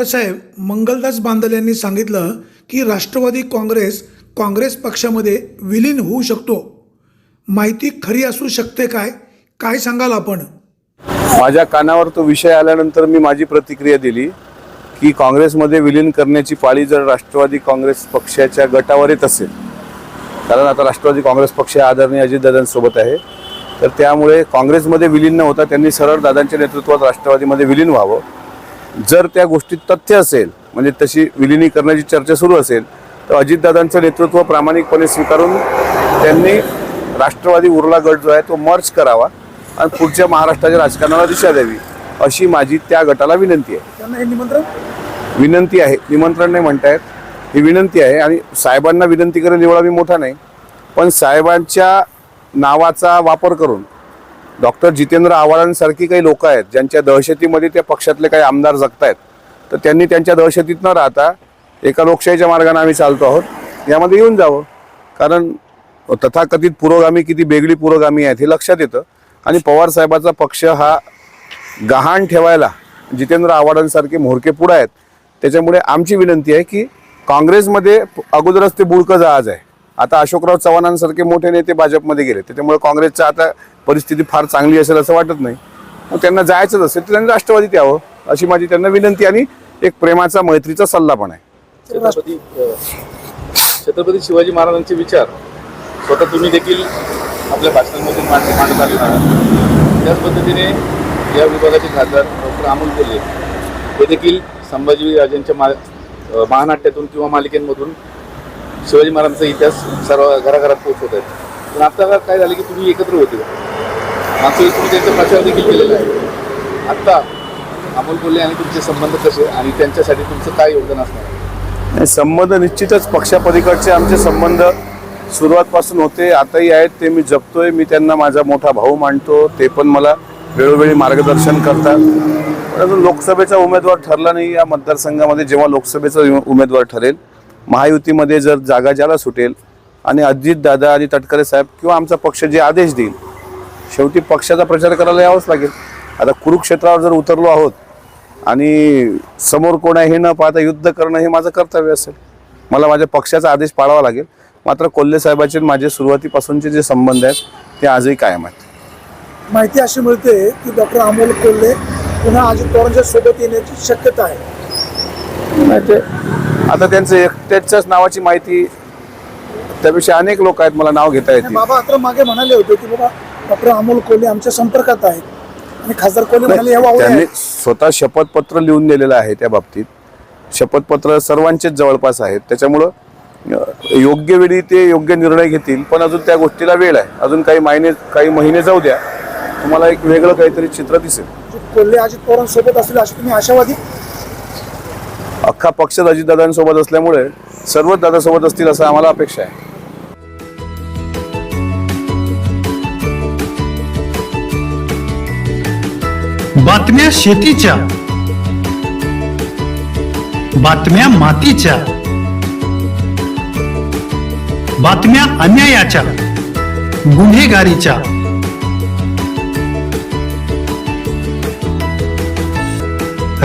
आमदार साहेब मंगलदास बांदल यांनी सांगितलं की राष्ट्रवादी काँग्रेस काँग्रेस पक्षामध्ये विलीन होऊ शकतो. माहिती खरी असू शकते काय? काय सांगाल आपण? माझ्या कानावर तो विषय आल्यानंतर मी माझी प्रतिक्रिया दिली की काँग्रेसमध्ये विलीन करण्याची पाळी जर राष्ट्रवादी काँग्रेस पक्षाच्या गटावर येत असेल कारण आता राष्ट्रवादी काँग्रेस पक्ष आदरणीय अजितदादांसोबत आहे तर त्यामुळे काँग्रेसमध्ये विलीन न होता त्यांनी सरळ दादांच्या नेतृत्वात राष्ट्रवादीमध्ये विलीन व्हावं. जर त्या गोष्टीत तथ्य असेल म्हणजे तशी विलिनी करण्याची चर्चा सुरू असेल तर अजितदादांचं नेतृत्व प्रामाणिकपणे स्वीकारून त्यांनी राष्ट्रवादी उरला गट जो आहे तो मर्ज करावा आणि पुढच्या महाराष्ट्राच्या राजकारणाला दिशा द्यावी अशी माझी त्या गटाला विनंती आहे. त्यांना हे निमंत्रण? विनंती आहे. निमंत्रण नाही म्हणतायत. ही विनंती आहे आणि साहेबांना विनंती करेल एवढा मी मोठा नाही. पण साहेबांच्या नावाचा वापर करून डॉक्टर जितेंद्र आव्हाडांसारखी काही लोक आहेत ज्यांच्या दहशतीमध्ये त्या पक्षातले काही आमदार जगतायत. तर त्यांनी त्यांच्या दहशतीत न राहता एका लोकशाहीच्या मार्गाने आम्ही चालतो आहोत. यामध्ये येऊन जावं. कारण तथाकथित पुरोगामी किती वेगळी पुरोगामी आहेत हे लक्षात येतं. आणि पवार साहेबाचा पक्ष हा गहाण ठेवायला जितेंद्र आव्हाडांसारखे म्होरके पुढं आहेत. त्याच्यामुळे आमची विनंती आहे की काँग्रेसमध्ये अगोदरच ते बुडकं जहाज आहे. आता अशोकराव चव्हाणांसारखे मोठे नेते भाजपमध्ये गेले. त्याच्यामुळे काँग्रेसचं आता परिस्थिती फार चांगली असेल असं वाटत नाही. मग त्यांना जायचंच असेल तर त्यांनी राष्ट्रवादीत यावं अशी माझी त्यांना विनंती आणि एक प्रेमाचा मैत्रीचा सल्ला पण आहे. छत्रपती शिवाजी महाराजांचे विचार स्वतः तुम्ही देखील आपल्या भाषणांमधून मांड मांडत आले त्याच पद्धतीने या विभागाचे खासदार डॉक्टर अमोल कोल्हे हे देखील संभाजी राजांच्या मा महानाट्यातून किंवा मालिकेंमधून शिवाजी महाराजांचा इतिहास सर्व घराघरात पोहोचवत आहेत. पण आता काय झालं की तुम्ही एकत्र होते. मागच्या तुम्ही त्यांचा प्रचार देखील केलेला आहे. आत्ता अमोल बोलले आणि तुमचे संबंध कसे आणि त्यांच्यासाठी तुमचं काय योगदान असणार? आहे संबंध निश्चितच पक्षापलीकडचे आमचे संबंध सुरुवातपासून होते आताही आहेत ते मी जपतोय. मी त्यांना माझा मोठा भाऊ मानतो ते पण मला वेळोवेळी मार्गदर्शन करतात. पण अजून लोकसभेचा उमेदवार ठरला नाही या मतदारसंघामध्ये जेव्हा लोकसभेचा उमेदवार ठरेल महायुतीमध्ये जर जागा ज्याला सुटेल आणि अजितदादा आणि तटकरे साहेब किंवा आमचा पक्ष जे आदेश देईल शेवटी पक्षाचा प्रचार करायला यावंच लागेल. आता कुरुक्षेत्रावर जर उतरलो आहोत आणि समोर कोण आहे हे न पाहता युद्ध करणं हे माझं कर्तव्य असेल. मला माझ्या पक्षाचा आदेश पाळावा लागेल. मात्र कोल्हे साहेबाचे माझे सुरुवातीपासूनचे जे संबंध आहेत ते आजही कायम आहेत. माहिती अशी मिळते की डॉक्टर अमोल कोल्हे पुन्हा अजित पवारांच्या सोबत येण्याची शक्यता आहे. नाही ते आता त्यांचं एकट्याच्याच नावाची माहिती त्यापेक्षा अनेक लोक आहेत मला नाव घेता येतील. बाबा आता मागे म्हणाले होते की बाबा डॉक्टर अमोल कोल्हे आमच्या संपर्कात आहेत. आणि खासदार कोल्हे म्हणाले हे वावरे त्यांनी. स्वतः शपथपत्र लिहून दिलेलं आहे त्या बाबतीत. शपथपत्र सर्वांचेच जवळपास आहेत. त्याच्यामुळं अं, योग्य वेळी ते योग्य निर्णय घेतील पण अजून त्या गोष्टीला वेळ आहे. अजून काही महिने काही महिने जाऊ द्या. तुम्हाला एक वेगळं काहीतरी चित्र दिसेल. कोल्हे अजित पवारांसोबत असतील अशी तुम्ही आशावादी अख्खा पक्ष अजितदादांसोबत असल्यामुळे सर्वच दादासोबत असतील असं आम्हाला अपेक्षा आहे. बातम्या शेतीच्या. बातम्या मातीच्या. बातम्या अन्यायाच्या. गुन्हेगारीच्या.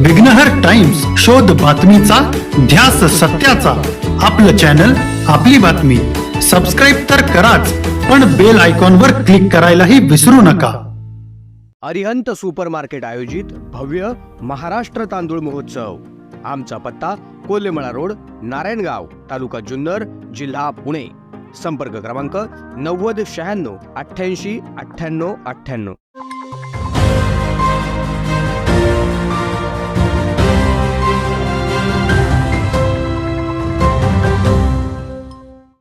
विघ्नहर टाइम्स शोध बातमीचा ध्यास सत्याचा. आपलं चॅनल आपली बातमी. सबस्क्राईब तर कराच पण बेल आयकॉनवर क्लिक करायलाही विसरू नका. अरिहंत सुपरमार्केट आयोजित भव्य महाराष्ट्र तांदूळ महोत्सव. आमचा पत्ता कोल्हेमळा रोड नारायणगाव तालुका जुन्नर जिल्हा पुणे. संपर्क क्रमांक नव्वद शहाण्णव अठ्ठ्याऐंशी अठ्ठ्याण्णव अठ्ठ्याण्णव.